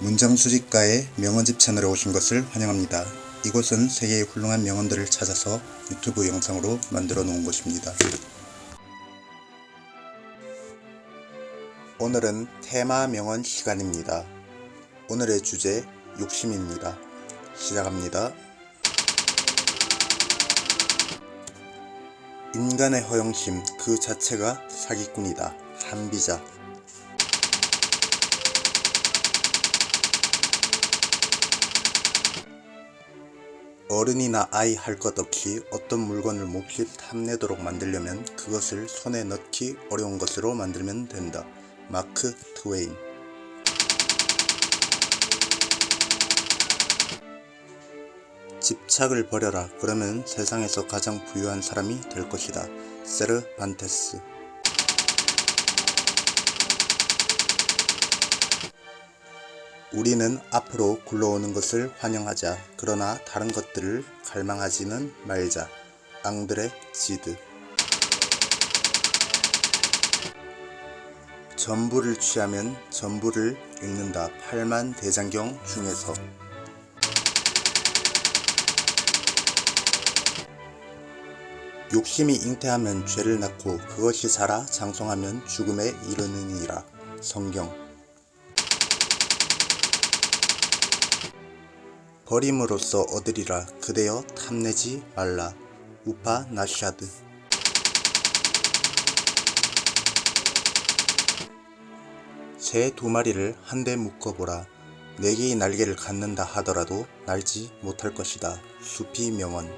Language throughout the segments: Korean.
문정수집가의 명언집 채널에 오신 것을 환영합니다. 이곳은 세계의 훌륭한 명언들을 찾아서 유튜브 영상으로 만들어 놓은 곳입니다. 오늘은 테마 명언 시간입니다. 오늘의 주제 욕심입니다. 시작합니다. 인간의 허영심 그 자체가 사기꾼이다. 한비자 어른이나 아이 할 것 없이 어떤 물건을 몹시 탐내도록 만들려면 그것을 손에 넣기 어려운 것으로 만들면 된다. 마크 트웨인 집착을 버려라. 그러면 세상에서 가장 부유한 사람이 될 것이다. 세르 반테스 우리는 앞으로 굴러오는 것을 환영하자. 그러나 다른 것들을 갈망하지는 말자. 앙드레 지드 전부를 취하면 전부를 읽는다. 팔만 대장경 중에서 욕심이 잉태하면 죄를 낳고 그것이 자라 장성하면 죽음에 이르느니라. 성경 버림으로써 얻으리라. 그대여 탐내지 말라. 우파 나샤드. 새 두 마리를 한데 묶어보라. 네 개의 날개를 갖는다 하더라도 날지 못할 것이다. 수피 명언.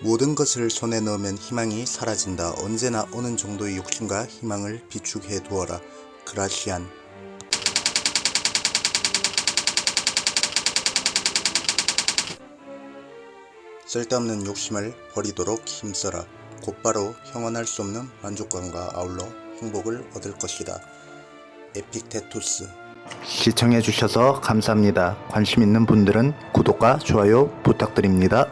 모든 것을 손에 넣으면 희망이 사라진다. 언제나 어느 정도의 욕심과 희망을 비축해 두어라. 그라시안. 쓸데없는 욕심을 버리도록 힘써라. 곧바로 형언할 수 없는 만족감과 아울러 행복을 얻을 것이다. 에픽테투스. 시청해주셔서 감사합니다. 관심 있는 분들은 구독과 좋아요 부탁드립니다.